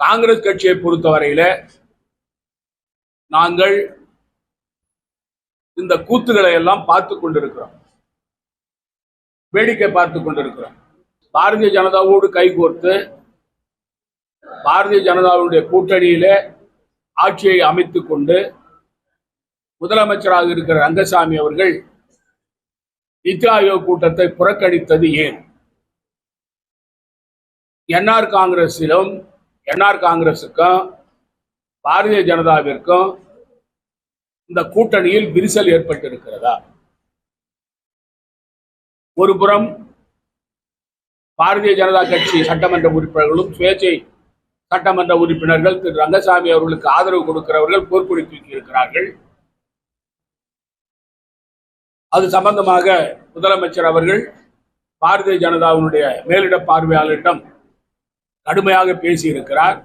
காங்கிரஸ் கட்சியை பொறுத்தவரையில நாங்கள் இந்த கூத்துகளை எல்லாம் பார்த்து கொண்டிருக்கிறோம். வேடிக்கை பார்த்து கொண்டிருக்கிறோம். பாரதிய ஜனதாவோடு கைகோர்த்து பாரதிய ஜனதாவுடைய கூட்டணியில ஆட்சியை அமைத்துக் கொண்டு முதலமைச்சராக இருக்கிற ரங்கசாமி அவர்கள் நித்தி ஆயோக் கூட்டத்தை புறக்கணித்தது ஏன்? என்ஆர் காங்கிரஸிலும் என்ஆர் காங்கிரஸுக்கும் பாரதிய ஜனதாவிற்கும் இந்த கூட்டணியில் விரிசல் ஏற்பட்டிருக்கிறதா? ஒரு புறம் பாரதிய ஜனதா கட்சி சட்டமன்ற உறுப்பினர்களும் சுயேட்சை சட்டமன்ற உறுப்பினர்கள் திரு ரங்கசாமி அவர்களுக்கு ஆதரவு கொடுக்கிறவர்கள் போர்க்குடி தூக்கி இருக்கிறார்கள். அது சம்பந்தமாக முதலமைச்சர் அவர்கள் பாரதிய ஜனதாவினுடைய மேலிட பார்வையாளரிடம் கடுமையாக பேசியிருக்கிறார்.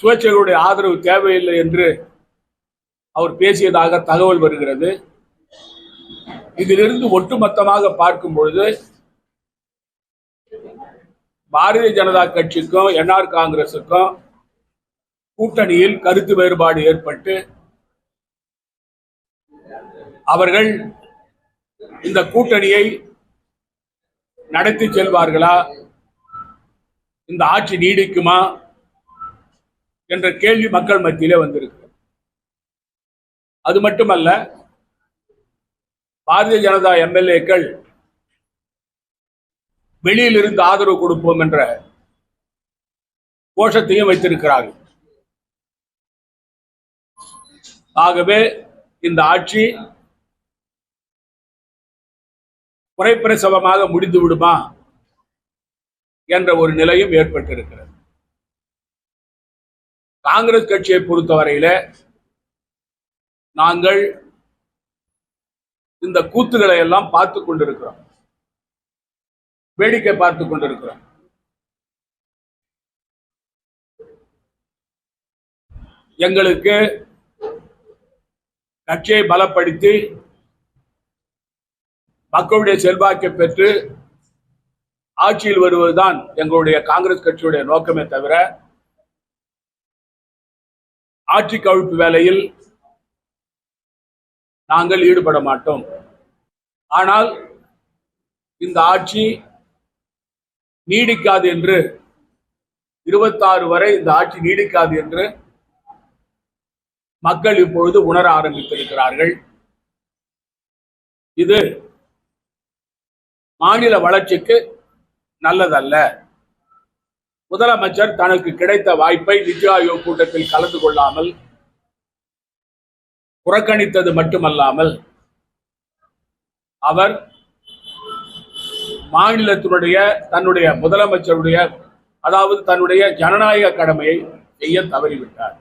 சுயேட்சைகளுடைய ஆதரவு தேவையில்லை என்று அவர் பேசியதாக தகவல் வருகிறது. இதிலிருந்து ஒட்டுமொத்தமாக பார்க்கும் பொழுது பாரதிய ஜனதா கட்சிக்கும் என்ஆர் காங்கிரசுக்கும் கூட்டணியில் கருத்து வேறுபாடு ஏற்பட்டு அவர்கள் இந்த கூட்டணியை நடத்தி செல்வார்களா? இந்த ஆட்சி நீடிக்குமா? என்ற கேள்வி மக்கள் மத்தியிலே வந்திருக்கு. அது மட்டுமல்ல பாரதிய ஜனதா எம்எல்ஏக்கள் வெளியில் இருந்து ஆதரவு கொடுப்போம் என்ற கோஷத்தையும் வைத்திருக்கிறார்கள். ஆகவே இந்த ஆட்சி குறைப்பிரசவமாக முடிந்து விடுமா என்ற ஒரு நிலையும் ஏற்பட்டிருக்கிறது. காங்கிரஸ் கட்சியை பொறுத்தவரையில நாங்கள் இந்த கூத்துக்களை எல்லாம் பார்த்து கொண்டிருக்கிறோம். வேடிக்கை பார்த்து கொண்டிருக்கிறோம். எங்களுக்கு கட்சியை பலப்படுத்தி மக்களுடைய செல்வாக்கை பெற்று ஆட்சியில் வருவதுதான் எங்களுடைய காங்கிரஸ் கட்சியுடைய நோக்கமே தவிர ஆட்சி கவிழ்ப்பு வேலையில் நாங்கள் ஈடுபட மாட்டோம். ஆனால் இந்த ஆட்சி நீடிக்காது என்று இருபத்தாறு வரை இந்த ஆட்சி நீடிக்காது என்று மக்கள் இப்பொழுது உணர ஆரம்பித்திருக்கிறார்கள். இது மாநில வளர்ச்சிக்கு நல்லதல்ல. முதலமைச்சர் தனக்கு கிடைத்த வாய்ப்பை நிதி ஆயோக் கூட்டத்தில் கலந்து கொள்ளாமல் புறக்கணித்தது மட்டுமல்லாமல் அவர் மாநிலத்தினுடைய தன்னுடைய முதலமைச்சருடைய அதாவது தன்னுடைய ஜனநாயக கடமையை செய்ய தவறிவிட்டார்.